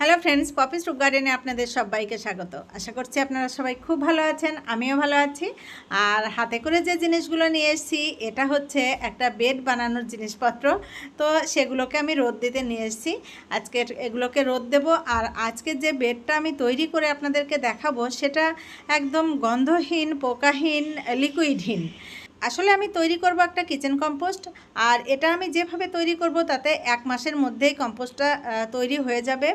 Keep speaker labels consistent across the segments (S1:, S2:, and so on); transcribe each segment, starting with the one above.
S1: Hello friends poppy stroke গার্ডেনে আপনাদের সবাইকে স্বাগত। আশা করছি আপনারা সবাই খুব ভালো আছেন, আমিও ভালো আছি। আর হাতে করে যে জিনিসগুলো নিয়ে এসেছি, এটা হচ্ছে একটা বেড বানানোর জিনিসপত্র। তো সেগুলোকে আমি রোদ দিতে নিয়ে এসেছি। আজকে এগুলোকে রোদ দেব। আর আজকে যে বেডটা আমি তৈরি করে আপনাদেরকে দেখাবো, সেটা একদম গন্ধহীন, পোকাহীন লিকুইডহীন আসলে আমি তৈরি করব একটা কিচেন কম্পোস্ট, আর এটা আমি যেভাবে তৈরি করব তাতে এক মাসের মধ্যেই কম্পোস্টটা তৈরি হয়ে যাবে।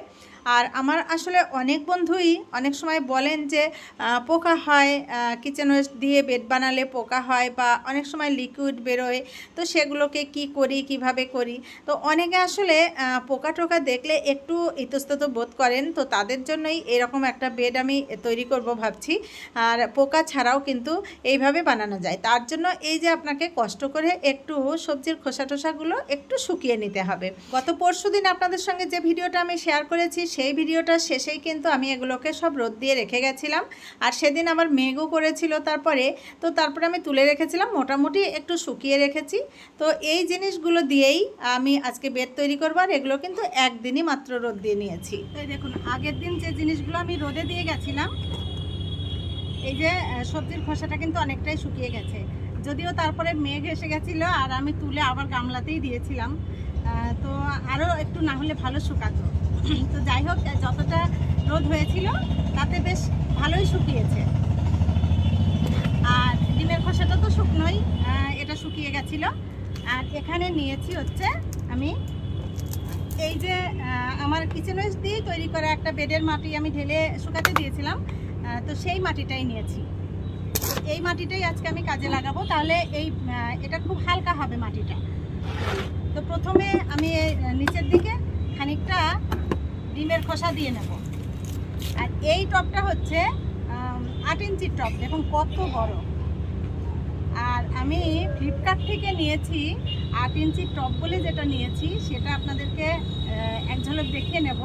S1: আর আমার আসলে অনেক বন্ধুই অনেক সময় বলেন যে পোকা হয় কিচেন ওয়েস্ট দিয়ে বেড বানালে পোকা হয় বা অনেক সময় লিকুইড বেরোয়, তো সেগুলোকে কি করি, কীভাবে করি? তো অনেকে আসলে পোকা টোকা দেখলে একটু ইতস্তত বোধ করেন, তো তাদের জন্যই এরকম একটা বেড আমি তৈরি করব ভাবছি। আর পোকা ছাড়াও কিন্তু এইভাবে বানানো যায়। তার জন্য এই যে আপনাকে কষ্ট করে একটু সবজির খোসা টোসাগুলো একটু শুকিয়ে নিতে হবে। গত পরশু দিন আপনাদের সঙ্গে যে ভিডিওটা আমি শেয়ার করেছি, সেই ভিডিওটা শেষেই কিন্তু আমি এগুলোকে সব রোদ দিয়ে রেখে গেছিলাম। আর সেদিন আমার মেঘও করেছিল তারপরে, তো তারপরে আমি তুলে রেখেছিলাম, মোটামুটি একটু শুকিয়ে রেখেছি। তো এই জিনিসগুলো দিয়েই আমি আজকে বেড তৈরি করব, আর এগুলো কিন্তু একদিনই মাত্র রোদ দিয়ে নিয়েছি। এই দেখুন, আগের দিন যে জিনিসগুলো আমি রোদে দিয়ে গেছিলাম, এই যে সবজির খোসাটা কিন্তু অনেকটাই শুকিয়ে গেছে। যদিও তারপরে মেঘ এসে গেছিল আর আমি তুলে আবার গামলাতেই দিয়েছিলাম। তো আরও একটু না হলে ভালো শুকাতো। তো যাই হোক, যতটা রোদ হয়েছিল, তাতে বেশ ভালোই শুকিয়েছে। আর ডিমের খোসাটা তো শুকনোই এটা শুকিয়ে গেছিল। আর এখানে নিয়েছি হচ্ছে আমি এই যে আমার কিচেন ওয়েস্ট দিয়ে তৈরি করা একটা বেডের মাটি আমি ঢেলে শুকাতে দিয়েছিলাম। তো সেই মাটিটাই নিয়েছি। এই মাটিটাই আজকে আমি কাজে লাগাবো। তাহলে এই এটা খুব হালকা হবে মাটিটা। তো প্রথমে আমি নিচের দিকে খানিকটা ডিমের খোসা দিয়ে নেব। আর এই টপটা হচ্ছে আট ইঞ্চির টপ। দেখুন কত বড়। আর আমি ফ্লিপকার্ট থেকে নিয়েছি আট ইঞ্চি টপ বলে যেটা নিয়েছি, সেটা আপনাদেরকে এক ঝলক দেখিয়ে নেব।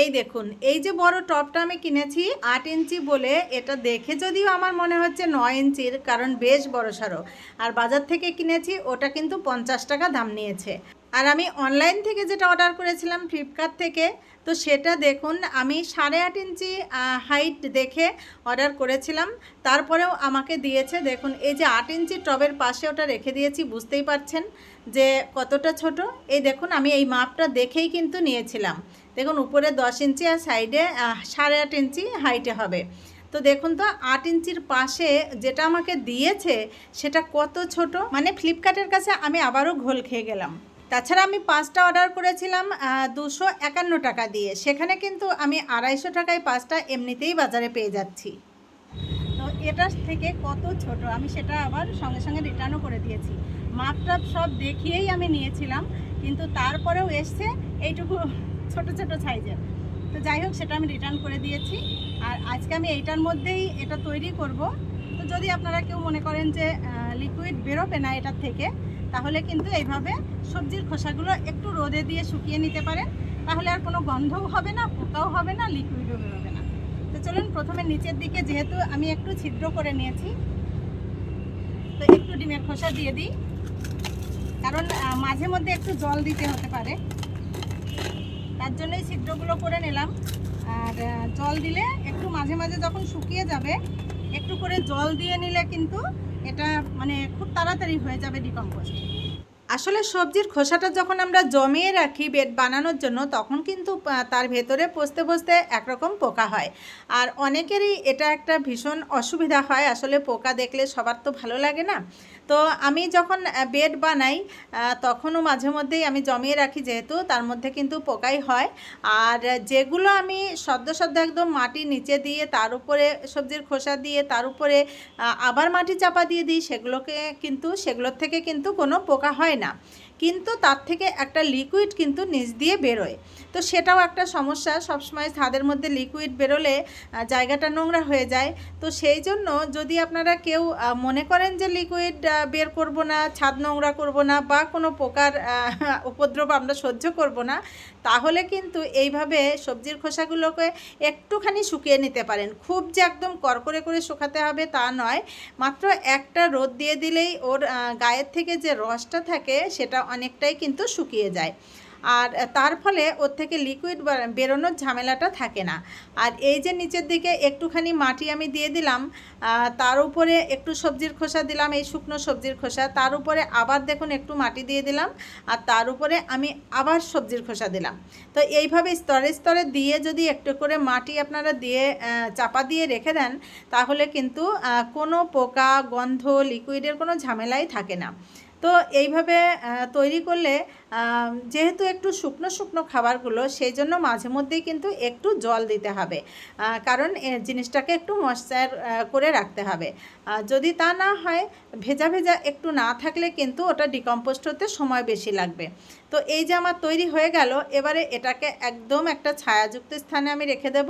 S1: এই দেখুন, এই যে বড় টপটা আমি কিনেছি আট ইঞ্চি বলে, এটা দেখে যদিও আমার মনে হচ্ছে নয় ইঞ্চির, কারণ বেশ বড় সড়ো আর বাজার থেকে কিনেছি, ওটা কিন্তু পঞ্চাশ টাকা দাম নিয়েছে। আর আমি অনলাইন থেকে যেটা অর্ডার করেছিলাম ফ্লিপকার্ট থেকে, তো সেটা দেখুন, আমি সাড়ে আট ইঞ্চি হাইট দেখে অর্ডার করেছিলাম। তারপরেও আমাকে দিয়েছে, দেখুন, এই যে আট ইঞ্চি টবের পাশে ওটা রেখে দিয়েছি, বুঝতেই পারছেন যে কতটা ছোট। এই দেখুন, আমি এই মাপটা দেখেই কিন্তু নিয়েছিলাম। দেখুন, উপরে দশ ইঞ্চি আর সাইডে সাড়ে আট ইঞ্চি হাইটে হবে। তো দেখুন তো, আট ইঞ্চির পাশে যেটা আমাকে দিয়েছে, সেটা কত ছোট? মানে ফ্লিপকার্টের কাছে আমি আবারও ঘোল খেয়ে গেলাম। তাছাড়া আমি পাঁচটা অর্ডার করেছিলাম দুশো একান্ন টাকা দিয়ে। সেখানে কিন্তু আমি আড়াইশো টাকায় পাঁচটা এমনিতেই বাজারে পেয়ে যাচ্ছি। তো এটার থেকে কত ছোট? আমি সেটা আবার সঙ্গে সঙ্গে রিটার্নও করে দিয়েছি। মাপটা সব দেখিয়েই আমি নিয়েছিলাম, কিন্তু তারপরেও এসছে এইটুকু ছোট ছোট সাইজের। তো যাই হোক, সেটা আমি রিটার্ন করে দিয়েছি। আর আজকে আমি এইটার মধ্যেই এটা তৈরি করব। তো যদি আপনারা কেউ মনে করেন যে লিকুইড বেরোবে না এটার থেকে তাহলে কিন্তু এইভাবে সবজির খোসাগুলো একটু রোদে দিয়ে শুকিয়ে নিতে পারেন। তাহলে আর কোনো গন্ধও হবে না, পোকাও হবে না, লিকুইডও বেরোবে না। তো চলুন প্রথমে নিচের দিকে যেহেতু আমি একটু ছিদ্র করে নিয়েছি, তো একটু ডিমের খোসা দিয়ে দিই। কারণ মাঝে মধ্যে একটু জল দিতে হতে পারে। তার জন্যই ছিদ্রগুলো করে নিলাম। আর জল দিলে একটু মাঝে মাঝে যখন শুকিয়ে যাবে, একটু করে জল দিয়ে নিলে কিন্তু এটা মানে খুব তাড়াতাড়ি হয়ে যাবে ডিকম্পোস্ট। আসলে সবজির খোসাটা যখন আমরা জমিয়ে রাখি বেড বানানোর জন্য, তখন কিন্তু তার ভেতরে পচতে পচতে একরকম পোকা হয়। আর অনেকেরই এটা একটা ভীষণ অসুবিধা হয়। আসলে পোকা দেখলে সবার তো ভালো লাগে না। তো আমি যখন বেড বানাই তখনও মাঝে মধ্যেই আমি জমিয়ে রাখি যেহেতু, তার মধ্যে কিন্তু পোকাই হয়। আর যেগুলো আমি সদ্য সদ্য একদম মাটি নিচে দিয়ে, তার উপরে সবজির খোসা দিয়ে, তার উপরে আবার মাটি চাপা দিয়ে দিই, সেগুলোকে কিন্তু, সেগুলোর থেকে কিন্তু কোনো পোকা হয় না। 啊 কিন্তু তার থেকে একটা লিকুইড কিন্তু নিচ দিয়ে বেরোয়। তো সেটাও একটা সমস্যা। সবসময় ছাদের মধ্যে লিকুইড বেরোলে জায়গাটা নোংরা হয়ে যায়। তো সেই জন্য যদি আপনারা কেউ মনে করেন যে লিকুইড বের করব না, ছাদ নোংরা করব না বা কোনো পোকার উপদ্রব আমরা সহ্য করব না, তাহলে কিন্তু এইভাবে সবজির খোসাগুলোকে একটুখানি শুকিয়ে নিতে পারেন। খুব যে একদম করকরে করে শুকাতে হবে তা নয়। মাত্র একটা রোদ দিয়ে দিলেই ওর গায়ের থেকে যে রসটা থাকে, সেটা অনেকটাই কিন্তু শুকিয়ে যায়। আর তার ফলে ওর থেকে লিকুইড বেরোনোর ঝামেলাটা থাকে না। আর এই যে নিচের দিকে একটুখানি মাটি আমি দিয়ে দিলাম তার উপরে একটু সবজির খোসা দিলাম, এই শুকনো সবজির খোসা। তার উপরে আবার দেখুন একটু মাটি দিয়ে দিলাম, আর তার উপরে আমি আবার সবজির খোসা দিলাম। তো এইভাবে স্তরে স্তরে দিয়ে যদি একটু করে মাটি আপনারা দিয়ে চাপা দিয়ে রেখে দেন, তাহলে কিন্তু কোনো পোকা, গন্ধ লিকুইডের কোনো ঝামেলাই থাকে না। তো এইভাবে তৈরি করলে যেহেতু একটু শুকনো শুকনো খাবারগুলো সেই জন্য মাঝে মধ্যেই কিন্তু একটু জল দিতে হবে। কারণ জিনিসটাকে একটু ময়শ্চার করে রাখতে হবে। যদি তা না হয়, ভেজা ভেজা একটু না থাকলে কিন্তু ওটা ডিকম্পোস্ট হতে সময় বেশি লাগবে। তো এই যে আমার তৈরি হয়ে গেল, এবারে এটাকে একদম একটা ছায়াযুক্ত স্থানে আমি রেখে দেব,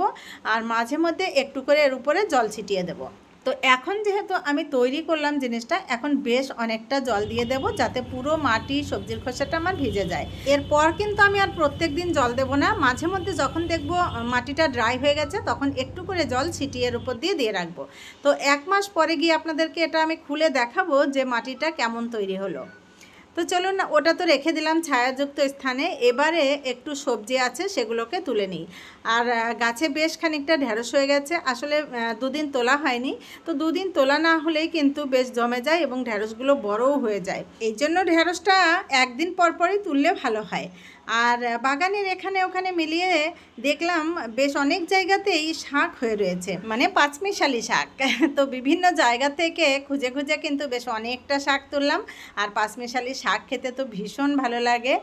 S1: আর মাঝে মধ্যে একটু করে এর উপরে জল ছিটিয়ে দেবো। তো এখন যেহেতু আমি তৈরি করলাম জিনিসটা, এখন বেশ অনেকটা জল দিয়ে দেব যাতে পুরো মাটি, সবজির খোসাটা আমার ভিজে যায়। এরপর কিন্তু আমি আর প্রত্যেক দিন জল দেব না। মাঝে মধ্যে যখন দেখব মাটিটা ড্রাই হয়ে গেছে, তখন একটু করে জল ছিটিয়ে এর উপর দিয়ে দিয়ে রাখব। তো এক মাস পরে গিয়ে আপনাদেরকে এটা আমি খুলে দেখাবো যে মাটিটা কেমন তৈরি হলো। তো চলুন না, ওটা তো রেখে দিলাম ছায়াযুক্ত স্থানে। এবারে একটু সবজি আছে, সেগুলোকে তুলে নিই। আর গাছে বেশ খানিকটা ঢেঁড়স হয়ে গেছে। আসলে দুদিন তোলা হয়নি। তো দুদিন তোলা না হলেই কিন্তু বেশ জমে যায় এবং ঢেঁড়সগুলো বড়ও হয়ে যায়। এই জন্য ঢেঁড়সটা একদিন পরপরই তুললে ভালো হয়। আর বাগানের এখানে ওখানে মিলিয়ে দেখলাম বেশ অনেক জায়গাতেই শাক হয়ে রয়েছে মানে পাঁচমিশালি শাক। তো বিভিন্ন জায়গা থেকে খুঁজে খুঁজে কিন্তু বেশ অনেকটা শাক তুললাম আর পাঁচমিশালি শাক খেতে তো ভীষণ ভালো লাগে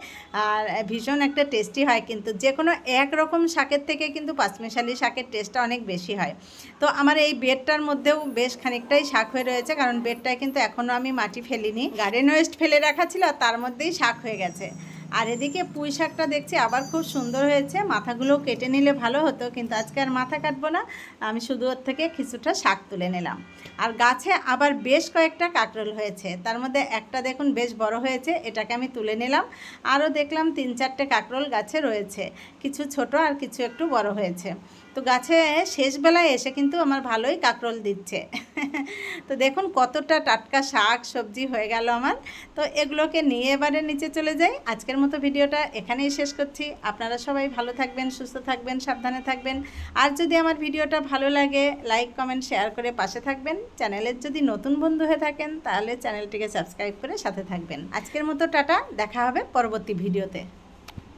S1: আর ভীষণ একটা টেস্টি হয় কিন্তু যে কোনো এক রকম শাকের থেকে কিন্তু পাঁচমিশালি শাকের টেস্টটা অনেক বেশি হয়। তো আমার এই বেডটার মধ্যেও বেশ খানিকটাই শাক হয়ে রয়েছে কারণ বেডটায় কিন্তু এখনও আমি মাটি ফেলিনি। গার্ডেন ওয়েস্ট ফেলে রাখা ছিল আর তার মধ্যেই শাক হয়ে গেছে। আর এদিকে পুঁই শাকটা দেখছি আবার খুব সুন্দর হয়েছে। মাথাগুলো কেটে নিলে ভালো হতো, কিন্তু আজকে আর মাথা কাটবো না। আমি শুধু ওর থেকে কিছুটা শাক তুলে নিলাম। আর গাছে আবার বেশ কয়েকটা কাঁকরোল হয়েছে। তার মধ্যে একটা দেখুন বেশ বড় হয়েছে, এটাকে আমি তুলে নিলাম। আরও দেখলাম তিন চারটে কাঁকরোল গাছে রয়েছে। কিছু ছোট আর কিছু একটু বড় হয়েছে। তো গাছে শেষ বেলায় এসে কিন্তু আমার ভালোই কাঁকরোল দিচ্ছে। তো দেখুন কতটা টাটকা শাক, সবজি হয়ে গেল আমার। তো এগুলোকে নিয়ে এবারে নিচে চলে যাই। আজকের মতো ভিডিওটা এখানেই শেষ করছি। আপনারা সবাই ভালো থাকবেন, সুস্থ থাকবেন, সাবধানে থাকবেন। আর যদি আমার ভিডিওটা ভালো লাগে লাইক কমেন্ট শেয়ার করে পাশে থাকবেন। চ্যানেলের যদি নতুন বন্ধু হয়ে থাকেন, তাহলে চ্যানেলটিকে সাবস্ক্রাইব করে সাথে থাকবেন। আজকের মতো টাটা, দেখা হবে পরবর্তী ভিডিওতে।